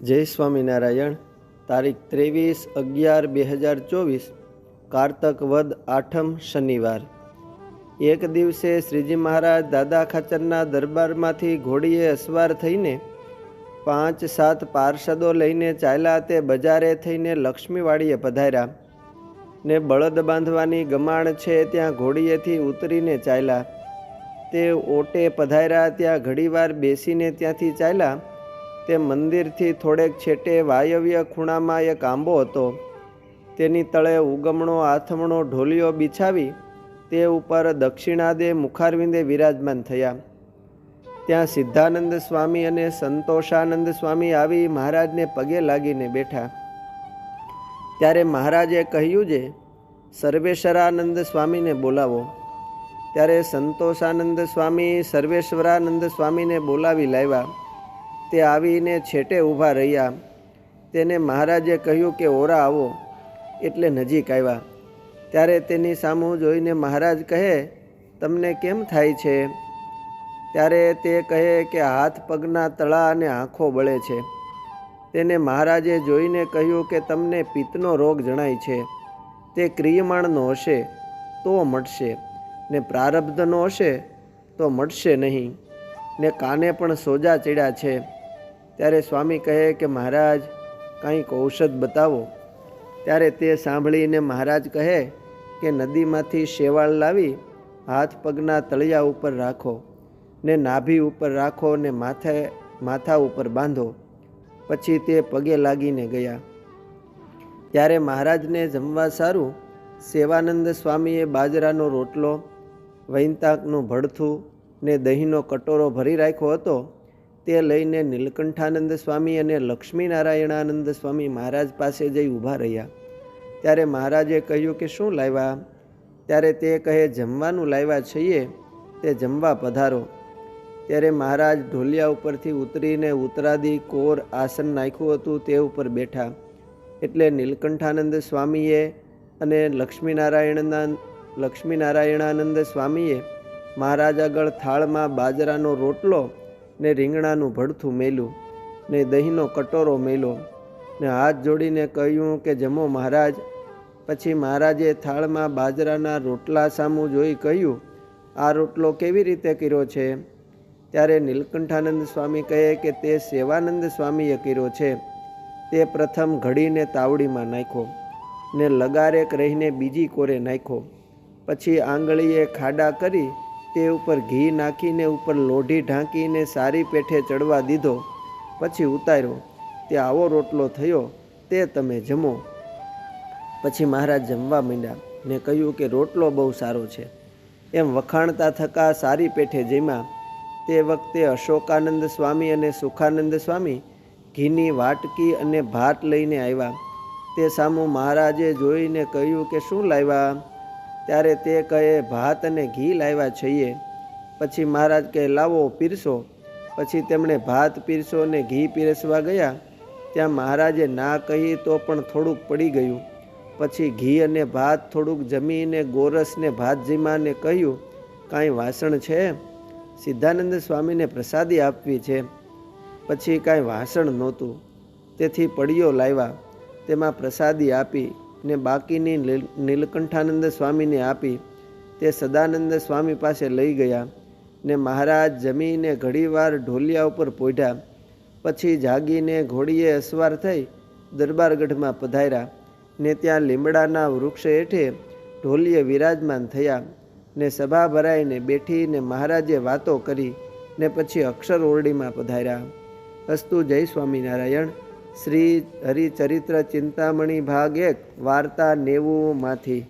જય સ્વામિનારાયણ તારીખ ત્રેવીસ અગિયાર બે હજાર ચોવીસ, કારતક વદ આઠમ શનિવાર. એક દિવસે શ્રીજી મહારાજ દાદા ખાચરના દરબારમાંથી ઘોડીએ અસવાર થઈને પાંચ સાત પાર્ષદો લઈને ચાલ્યા તે બજારે થઈને લક્ષ્મીવાડીએ પધાર્યા ને બળદ બાંધવાની ગમાણ છે ત્યાં ઘોડીએથી ઉતરીને ચાલ્યા. તે ઓટે પધાર્યા, ત્યાં ઘડીવાર બેસીને ત્યાંથી ચાલ્યા તે મંદિરથી થોડેક છેટે વાયવ્ય ખૂણામાં એક આંબો હતો. તેની તળે ઉગમણો, આથમણો ઢોલિયો બિછાવી તે ઉપર દક્ષિણાદે મુખારવિંદે વિરાજમાન થયા. ત્યાં સિદ્ધાનંદ સ્વામી અને સંતોષાનંદ સ્વામી આવી મહારાજને પગે લાગીને બેઠા. ત્યારે મહારાજે કહ્યું જે, સર્વેશ્વરાનંદ સ્વામીને બોલાવો. ત્યારે સંતોષાનંદ સ્વામી સર્વેશ્વરાનંદ સ્વામીને બોલાવી લાવ્યા. તે આવીને છેટે ઊભા રહ્યા. તેને મહારાજે કહ્યું કે, ઓરા, આવો. એટલે નજીક આવ્યા. ત્યારે તેની સામું જોઈને મહારાજ કહે, તમને કેમ થાય છે? ત્યારે તે કહે કે, હાથ પગના તળા અને આંખો બળે છે. તેને મહારાજે જોઈને કહ્યું કે, તમને પિત્તનો રોગ જણાય છે. તે ક્રિયમાણનો હશે, તો મટશે. ને પ્રારબ્ધનો હશે, તો મટશે નહીં. ને કાને પણ સોજા ચડ્યા છે. ત્યારે સ્વામી કહે કે મહારાજ કંઈક ઔષધ બતાવો. ત્યારે તે સાંભળીને મહારાજ કહે કે નદીમાંથી શેવાળ લાવી હાથ પગના તળિયા ઉપર રાખો ને નાભી ઉપર રાખો ને માથે, માથા ઉપર બાંધો. પછી તે પગે લાગીને ગયા. ત્યારે મહારાજને જમવા સારું સેવાનંદ સ્વામીએ બાજરાનો રોટલો, વૈંતાકનું ભડથું ને દહીંનો કટોરો ભરી રાખ્યો હતો. તે લઈને નીલકંઠાનંદ સ્વામી અને લક્ષ્મીનારાયણાનંદ સ્વામી મહારાજ પાસે જઈ ઊભા રહ્યા. ત્યારે મહારાજે કહ્યું કે શું લાવ્યા? ત્યારે તે કહે, જમવાનું લાવ્યા છીએ, તે જમવા પધારો. ત્યારે મહારાજ ઢોલિયા ઉપરથી ઉતરીને ઉતરાદી, કોર, આસન નાખ્યું હતું તે ઉપર બેઠા. એટલે નીલકંઠાનંદ સ્વામીએ અને લક્ષ્મીનારાયણના, લક્ષ્મીનારાયણાનંદ સ્વામીએ મહારાજ આગળ થાળમાં બાજરાનો રોટલો ને રીંગણાનું ભડથું મેલ્યું, ને દહીંનો કટોરો મેલો ને હાથ જોડીને કહ્યું કે, જમો મહારાજ. પછી મહારાજે થાળમાં બાજરાના રોટલા સામું જોઈ કહ્યું, આ રોટલો કેવી રીતે કર્યો છે? ત્યારે નીલકંઠાનંદ સ્વામી કહે કે, તે સેવાનંદ સ્વામીએ કર્યો છે. તે પ્રથમ ઘડીને તાવડીમાં નાખ્યો, ને લગારેક રહીને બીજી કોરે નાખ્યો. પછી આંગળીએ ખાડા કરી તે ઉપર ઘી નાખીને, ઉપર લોઢી ઢાંકીને, સારી પેઠે ચડવા દીધો. પછી ઉતાર્યો. તે આવો રોટલો થયો. તે તમે જમો. પછી મહારાજ જમવા માંડ્યા. ને કહ્યું કે, રોટલો બહુ સારો છે. એમ વખાણતા થકા સારી પેઠે જમ્યા. તે વખતે અશોકાનંદ સ્વામી અને સુખાનંદ સ્વામી ઘીની વાટકી અને ભાત લઈને આવ્યા. તે સામું મહારાજે જોઈને કહ્યું કે, શું લાવ્યા? ત્યારે તે કહે, ભાત અને ઘી લાવ્યા છીએ. પછી મહારાજ કહે, લાવો, પીરસો. પછી તેમણે ભાત પીરસો અને ઘી પીરસવા ગયા. ત્યાં મહારાજે ના કહી તો પણ થોડુંક પડી ગયું. પછી ઘી અને ભાત થોડુંક જમીને ગોરસને ભાત જીમાને કહ્યું, કાંઈ વાસણ છે? સિદ્ધાનંદ સ્વામીને પ્રસાદી આપવી છે. પછી કાંઈ વાસણ નહોતું. તેથી પડીઓ લાવ્યા. તેમાં પ્રસાદી આપી. ને બાકીની નીલકંઠાનંદ સ્વામીને આપી તે સદાનંદ સ્વામી પાસે લઈ ગયા ને મહારાજ જમીને ઘડીવાર ઢોલિયા ઉપર પોઢ્યા. પછી જાગીને ઘોડીએ અસવાર થઈ દરબારગઢમાં પધાર્યા ને ત્યાં લીમડાના વૃક્ષ હેઠે ઢોલીએ વિરાજમાન થયા ને સભા ભરાઈને બેઠીને મહારાજે વાતો કરી ને પછી અક્ષર ઓરડીમાં પધાર્યા. અસ્તુ જય સ્વામિનારાયણ. શ્રી હરિચરિત્ર ચિંતામણી ભાગ એક વાર્તા નેવુંમાંથી.